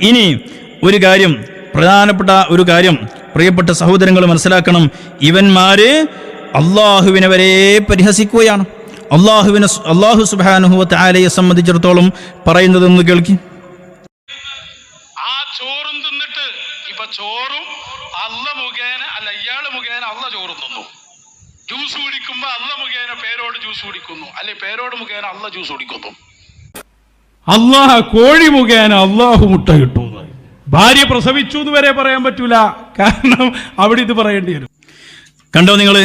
ഇനി ഒരു കാര്യം പ്രധാനപ്പെട്ട ഒരു കാര്യം പ്രിയപ്പെട്ട സഹോദരങ്ങൾ മനസ്സിലാക്കണം. ഇവന്മാര് അള്ളാഹുവിനെ വരെ പരിഹസിക്കുകയാണ്. അള്ളാഹുവിനെ അള്ളാഹു സുബാനുഹുവത്ത് ആലയെ സംബന്ധിച്ചിടത്തോളം പറയുന്നതെന്ന് കേൾക്കി. ആ മുഖേന മുഖേന ജ്യൂസ് കുടിക്കുമ്പോ അല്ല മുഖേന പേരോട് ജ്യൂസ് കുടിക്കുന്നു. അല്ലെ പേരോട് മുഖേന അല്ല ജ്യൂസ് കുടിക്കുന്നു. അള്ളാഹ് കോഴി മുഖേന അള്ളാഹു മുട്ട കിട്ടും ഭാര്യ പ്രസവിച്ചു എന്ന് വരെ പറയാൻ പറ്റൂല. കാരണം അവിടെ ഇത് പറയേണ്ടി വരും. കണ്ടോ നിങ്ങൾ?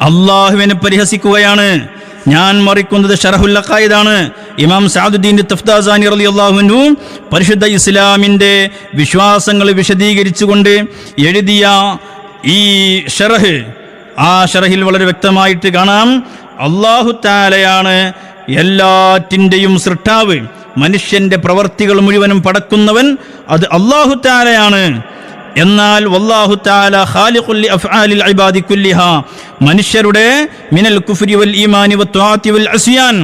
അള്ളാഹുവിനെ പരിഹസിക്കുകയാണ്. ഞാൻ മറിക്കുന്നത് ഷറഹുല്ലഖായിദാണ് ഇമാം സാദുദ്ദീൻ തഫ്താസാനി അലി അള്ളാഹുവിനു പരിശുദ്ധ ഇസ്ലാമിന്റെ വിശ്വാസങ്ങൾ വിശദീകരിച്ചുകൊണ്ട് എഴുതിയ ഈ ഷറഹ് ആ ഷറഹിൽ വളരെ വ്യക്തമായിട്ട് കാണാം. അള്ളാഹു താലയാണ് എല്ലാറ്റിന്റെയും സൃഷ്ടാവ്. മനുഷ്യന്റെ പ്രവർത്തികൾ മുഴുവനും പടക്കുന്നവൻ അത് അള്ളാഹു താലയാണ് എന്നാൽ വല്ലാഹു താല ഖാലിഖുൽ അഫ്ആലിൽ ഇബാദി മനുഷ്യരുടെ മിനൽ കുഫ്രി വൽ ഈമാനി വത്വാഅത്തി വൽ അസ്യാൻ.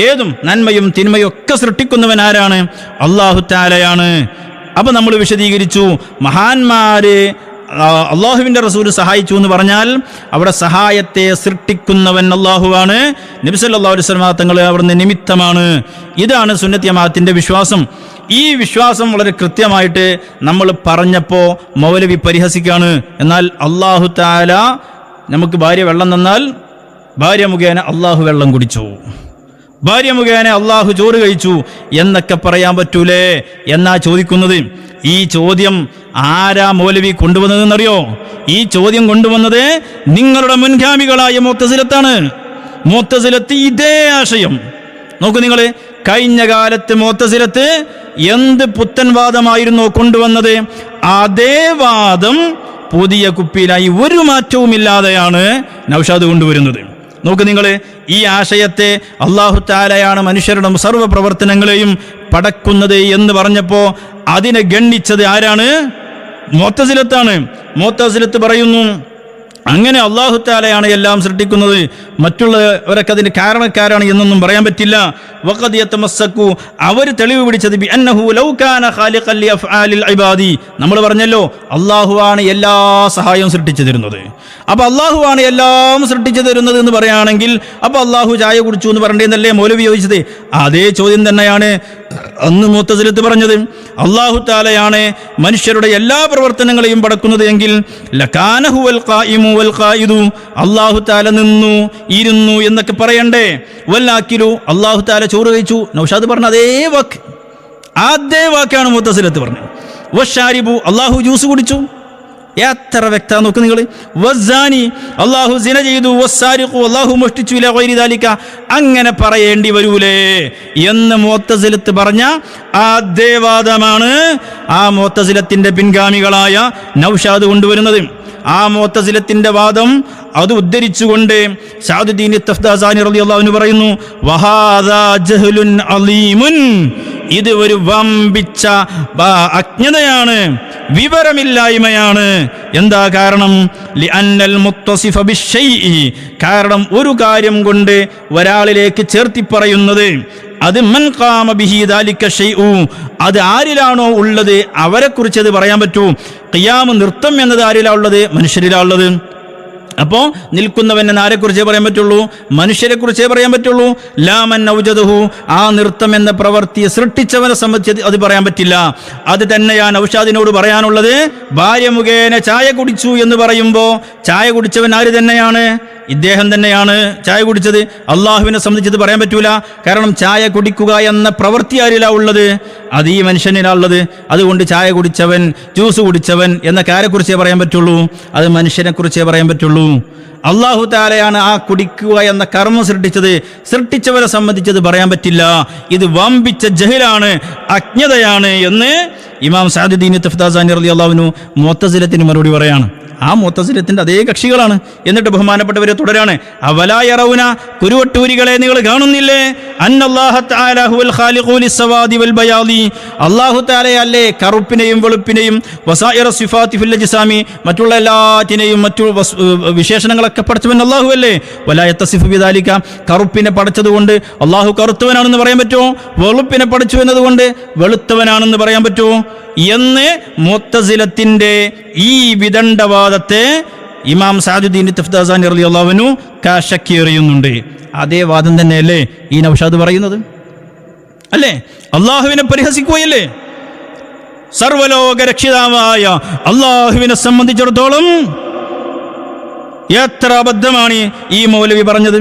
ഏതും നന്മയും തിന്മയും ഒക്കെ സൃഷ്ടിക്കുന്നവൻ ആരാണ്? അല്ലാഹു താലയാണ് അപ്പോൾ നമ്മൾ വിശദീകരിച്ചു മഹാന്മാര് അള്ളാഹുവിന്റെ റസൂൽ സഹായിച്ചു എന്ന് പറഞ്ഞാൽ അവിടെ സഹായത്തെ സൃഷ്ടിക്കുന്നവൻ അള്ളാഹുവാണ്. നബിസല്ലാ അലൈഹി തങ്ങൾ അവിടുന്ന് നിമിത്തമാണ്. ഇതാണ് സുന്നത്യമാത്തിന്റെ വിശ്വാസം. ഈ വിശ്വാസം വളരെ കൃത്യമായിട്ട് നമ്മൾ പറഞ്ഞപ്പോൾ മൗലവി പരിഹസിക്കാണ് എന്നാൽ അള്ളാഹു താല നമുക്ക് ഭാര്യ വെള്ളം തന്നാൽ ഭാര്യ മുഖേന അള്ളാഹു വെള്ളം കുടിച്ചു. ഭാര്യ മുഖേന അള്ളാഹു ചോറ് കഴിച്ചു. എന്നൊക്കെ പറയാൻ പറ്റൂലേ എന്നാ ചോദിക്കുന്നത്. ഈ ചോദ്യം ആരാ മൗലവി കൊണ്ടുവന്നതെന്നറിയോ? ഈ ചോദ്യം കൊണ്ടുവന്നത് നിങ്ങളുടെ മുൻഗാമികളായ മോത്തസിലത്താണ്. മോത്തസിലത്ത് ഇതേ ആശയം. നോക്കൂ നിങ്ങൾ കഴിഞ്ഞ കാലത്ത് മോത്തസിലത്ത് എന്ത് പുത്തൻവാദമായിരുന്നോ കൊണ്ടുവന്നത്? അതേ വാദം പുതിയ കുപ്പിയിലായി ഒരു മാറ്റവുമില്ലാതെയാണ് നൗഷാദ് കൊണ്ടുവരുന്നത്. നോക്ക് നിങ്ങൾ ഈ ആശയത്തെ അള്ളാഹു താലയാണ് മനുഷ്യരുടെ സർവ പ്രവർത്തനങ്ങളെയും പടക്കുന്നത് എന്ന് പറഞ്ഞപ്പോൾ അതിനെ ഗണ്ണിച്ചത് ആരാണ്? മോത്തസിലത്താണ്. മോത്തസിലത്ത് പറയുന്നു അങ്ങനെ അള്ളാഹു താലയാണ് എല്ലാം സൃഷ്ടിക്കുന്നത്. മറ്റുള്ളവരൊക്കെ അതിന് കാരണക്കാരാണ് എന്നൊന്നും പറയാൻ പറ്റില്ല. വഖദിയത്തമസ്സക്കു അവർ തെളിവ് പിടിച്ചത് ഇബാദി. നമ്മൾ പറഞ്ഞല്ലോ അള്ളാഹുവാണ് എല്ലാ സഹായവും സൃഷ്ടിച്ചു തരുന്നത്. അപ്പോൾ അള്ളാഹുവാണ് എല്ലാം സൃഷ്ടിച്ചു തരുന്നത് എന്ന് പറയുകയാണെങ്കിൽ അപ്പോൾ അള്ളാഹു ചായ കുടിച്ചു എന്ന് പറയേണ്ടതെന്നല്ലേ മൗലവി ചോദിച്ചത്? അതേ ചോദ്യം തന്നെയാണ് അന്ന് മൂത്തസിലത്ത് പറഞ്ഞത്. അള്ളാഹു താലയാണ് മനുഷ്യരുടെ എല്ലാ പ്രവർത്തനങ്ങളെയും പടക്കുന്നത് എങ്കിൽ ലക്കാനഹുവൽ ഖായിദു അള്ളാഹു താല നിന്നു ഇരുന്നു എന്നൊക്കെ പറയണ്ടേ. വല്ലാക്കിലു അള്ളാഹു താല ചോറ് കഴിച്ചു. നൗഷാദ് പറഞ്ഞ അതേ വാക്ക്. അതേ വാക്കാണ് മുത്തസിലത്ത് പറഞ്ഞത്. വഷാരിബു അള്ളാഹു ജ്യൂസ് കുടിച്ചു. എത്ര വ്യക്ത നോക്ക് നിങ്ങൾ വസ്സാനി അള്ളാഹു സിന ചെയ്തു വസ്സാരിഖു അള്ളാഹു മോഷ്ടിച്ചു ഇല്ല വൈരിതാലിക്ക അങ്ങനെ പറയേണ്ടി വരൂലേ എന്ന് മോത്തസിലത്ത് പറഞ്ഞ ആ ദേവാദമാണ് ആ മോത്തസിലത്തിന്റെ പിൻഗാമികളായ നൗഷാദ് കൊണ്ടുവരുന്നത്. ആ മോത്തസിലത്തിന്റെ വാദം അത് ഉദ്ധരിച്ചുകൊണ്ട് ഷാദുദ്ദീൻ തഫ്ദാസാനി റളിയല്ലാഹു പറയുന്നു വഹാദാ ജഹ്ലുൻ അലീമുൻ ഇത് ഒരു വമ്പിച്ച അജ്ഞതയാണ് വിവരമില്ലായ്മയാണ്. എന്താ കാരണം. കാരണം ഒരു കാര്യം കൊണ്ട് ഒരാളിലേക്ക് ചേർത്തി പറയുന്നത് അത് മൻ ഷൈഉ. അത് ആരിലാണോ ഉള്ളത്? അവരെക്കുറിച്ച് അത് പറയാൻ പറ്റൂ. ഖിയാമ് നൃത്തം എന്നത് ആരിലാ ഉള്ളത്? മനുഷ്യരിലാ ഉള്ളത്. അപ്പോൾ നിൽക്കുന്നവൻ ആരെക്കുറിച്ചേ പറയാൻ പറ്റുള്ളൂ? മനുഷ്യരെ കുറിച്ചേ പറയാൻ പറ്റുള്ളൂ? ലാമൻ ഔജദഹു. ആ നൃത്തം എന്ന പ്രവൃത്തിയെ സൃഷ്ടിച്ചവനെ സംബന്ധിച്ച് അത് പറയാൻ പറ്റില്ല. അത് തന്നെയാണ് ഔഷാദിനോട് പറയാനുള്ളത്. ഭാര്യ മുഖേന ചായ കുടിച്ചു എന്ന് പറയുമ്പോൾ ചായ കുടിച്ചവൻ ആര് തന്നെയാണ്? ഇദ്ദേഹം തന്നെയാണ് ചായ കുടിച്ചത്. അള്ളാഹുവിനെ സംബന്ധിച്ചത് പറയാൻ പറ്റൂല. കാരണം ചായ കുടിക്കുക എന്ന പ്രവൃത്തി ആരിലാ ഉള്ളത്? അത് ഈ മനുഷ്യനിലാ ഉള്ളത് അതുകൊണ്ട് ചായ കുടിച്ചവൻ ജ്യൂസ് കുടിച്ചവൻ എന്ന കാര്യക്കുറിച്ചേ പറയാൻ പറ്റുള്ളൂ. അത് മനുഷ്യനെക്കുറിച്ചേ പറയാൻ പറ്റുള്ളൂ. അള്ളാഹു താലയാണ് ആ കുടിക്കുക എന്ന കർമ്മം സൃഷ്ടിച്ചത്. സൃഷ്ടിച്ചവരെ സംബന്ധിച്ചത് പറയാൻ പറ്റില്ല. ഇത് വമ്പിച്ച ജഹിലാണ് അജ്ഞതയാണ് എന്ന് ഇമാം സാദുദ്ദീൻ തഫ്താസാനി അലി അള്ളാഹുവിനു മൊത്തസിലത്തിന് മറുപടി പറയാണ്. ആ മൊത്തസിലത്തിന്റെ അതേ കക്ഷികളാണ്. എന്നിട്ട് ബഹുമാനപ്പെട്ടവരെ തുടരാണ്. അവലായറവുന കുരുവട്ടൂരികളെ നിങ്ങൾ കാണുന്നില്ലേ? അല്ലേ കറുപ്പിനെയും വെളുപ്പിനെയും മറ്റുള്ള എല്ലാറ്റിനെയും മറ്റു വിശേഷണങ്ങളൊക്കെ പഠിച്ചവൻ അള്ളാഹു അല്ലേ? വലായത്തസിഫ് ബിദാലിക. കറുപ്പിനെ പഠിച്ചതുകൊണ്ട് അള്ളാഹു കറുത്തവനാണെന്ന് പറയാൻ പറ്റുമോ? വെളുപ്പിനെ പഠിച്ചു എന്നതുകൊണ്ട് വെളുത്തവനാണെന്ന് പറയാൻ പറ്റുമോ? എന്ന് മുത്തസിലത്തിന്റെ ഈ വിദണ്ഡവാദത്തെ ഇമാം സാജുദ്ദീൻ തഫ്താസാനി റളിയല്ലാഹുവിനു കാശക്കി എറിയുന്നുണ്ട്. അതേ വാദം തന്നെയല്ലേ ഈ നൌഷാദ് പറയുന്നത്? അല്ലേ? അള്ളാഹുവിനെ പരിഹസിക്കുകയല്ലേ? സർവലോക രക്ഷിതാവായ അള്ളാഹുവിനെ സംബന്ധിച്ചിടത്തോളം എത്ര അബദ്ധമാണ് ഈ മൗലവി പറഞ്ഞത്?